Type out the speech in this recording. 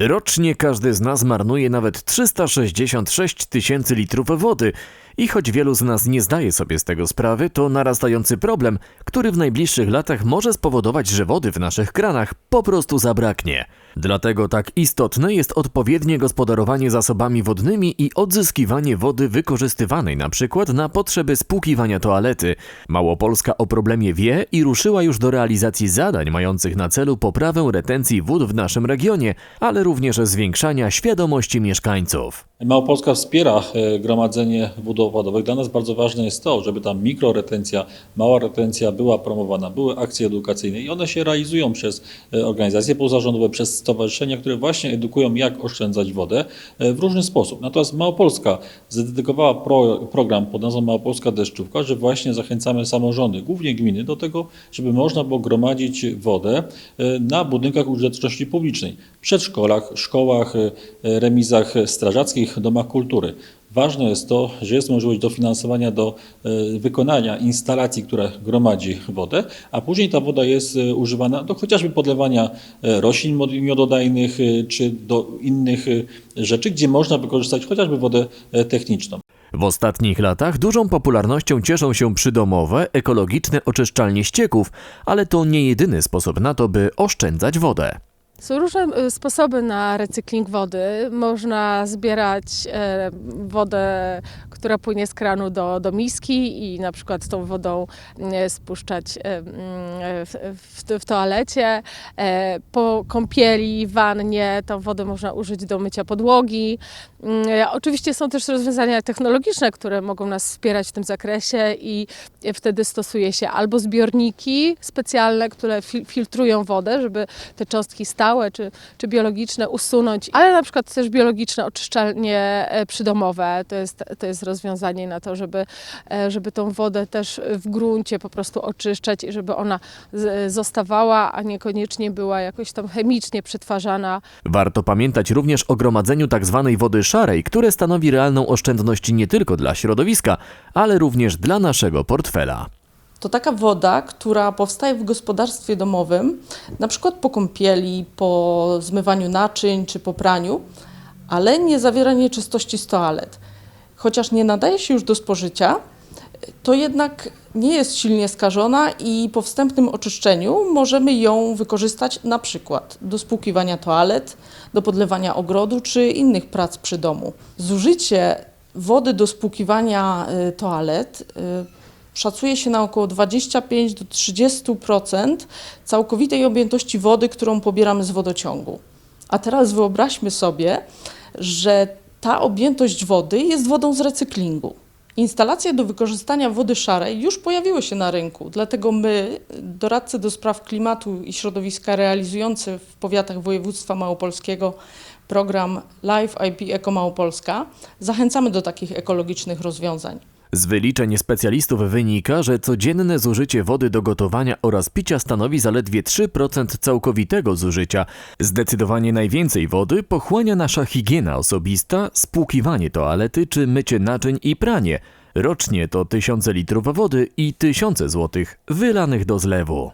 Rocznie każdy z nas marnuje nawet 366 tysięcy litrów wody. I choć wielu z nas nie zdaje sobie z tego sprawy, to narastający problem, który w najbliższych latach może spowodować, że wody w naszych kranach po prostu zabraknie. Dlatego tak istotne jest odpowiednie gospodarowanie zasobami wodnymi i odzyskiwanie wody wykorzystywanej na przykład na potrzeby spłukiwania toalety. Małopolska o problemie wie i ruszyła już do realizacji zadań mających na celu poprawę retencji wód w naszym regionie, ale również zwiększania świadomości mieszkańców. Małopolska wspiera e, gromadzenie wód opadowych. Dla nas bardzo ważne jest to, żeby ta mikroretencja, mała retencja była promowana, były akcje edukacyjne i one się realizują przez e, organizacje pozarządowe, przez stowarzyszenia, które właśnie edukują, jak oszczędzać wodę e, w różny sposób. Natomiast Małopolska zadedykowała pro, program pod nazwą Małopolska Deszczówka, że właśnie zachęcamy samorządy, głównie gminy, do tego, żeby można było gromadzić wodę e, na budynkach użyteczności publicznej, przedszkolach, szkołach, e, remizach strażackich, domach kultury. Ważne jest to, że jest możliwość dofinansowania do e, wykonania instalacji, która gromadzi wodę, a później ta woda jest e, używana do chociażby podlewania e, roślin miododajnych czy do innych rzeczy, gdzie można wykorzystać chociażby wodę techniczną. W ostatnich latach dużą popularnością cieszą się przydomowe, ekologiczne oczyszczalnie ścieków, ale to nie jedyny sposób na to, by oszczędzać wodę. Są różne y, sposoby na recykling wody. Można zbierać e, wodę, która płynie z kranu do, do miski i na przykład tą wodą e, spuszczać e, mm, w, w, w toalecie. E, Po kąpieli, wannie tą wodę można użyć do mycia podłogi. Mm, e, Oczywiście są też rozwiązania technologiczne, które mogą nas wspierać w tym zakresie i wtedy stosuje się albo zbiorniki specjalne, które fil- filtrują wodę, żeby te cząstki stałe czy, czy biologiczne usunąć, ale na przykład też biologiczne oczyszczalnie e, przydomowe to jest, to jest rozwiązanie na to, żeby, e, żeby tą wodę też w gruncie po prostu oczyszczać i żeby ona zostawała, a niekoniecznie była jakoś tam chemicznie przetwarzana Warto pamiętać również o gromadzeniu tzw. wody szarej, które stanowi realną oszczędność nie tylko dla środowiska, ale również dla naszego portfela. To taka woda, która powstaje w gospodarstwie domowym, na przykład po kąpieli, po zmywaniu naczyń czy po praniu, ale nie zawiera nieczystości z toalet. Chociaż nie nadaje się już do spożycia, to jednak nie jest silnie skażona i po wstępnym oczyszczeniu możemy ją wykorzystać na przykład do spłukiwania toalet, do podlewania ogrodu czy innych prac przy domu. Zużycie wody do spłukiwania y, toalet y, szacuje się na około 25 do 30% całkowitej objętości wody, którą pobieramy z wodociągu. A teraz wyobraźmy sobie, że ta objętość wody jest wodą z recyklingu. Instalacje do wykorzystania wody szarej już pojawiły się na rynku, dlatego my, doradcy do spraw klimatu i środowiska realizujący w powiatach województwa małopolskiego program Live IP Eco Małopolska, zachęcamy do takich ekologicznych rozwiązań. Z wyliczeń specjalistów wynika, że codzienne zużycie wody do gotowania oraz picia stanowi zaledwie 3% całkowitego zużycia. Zdecydowanie najwięcej wody pochłania nasza higiena osobista, spłukiwanie toalety czy mycie naczyń i pranie. Rocznie to tysiące litrów wody i tysiące złotych wylanych do zlewu.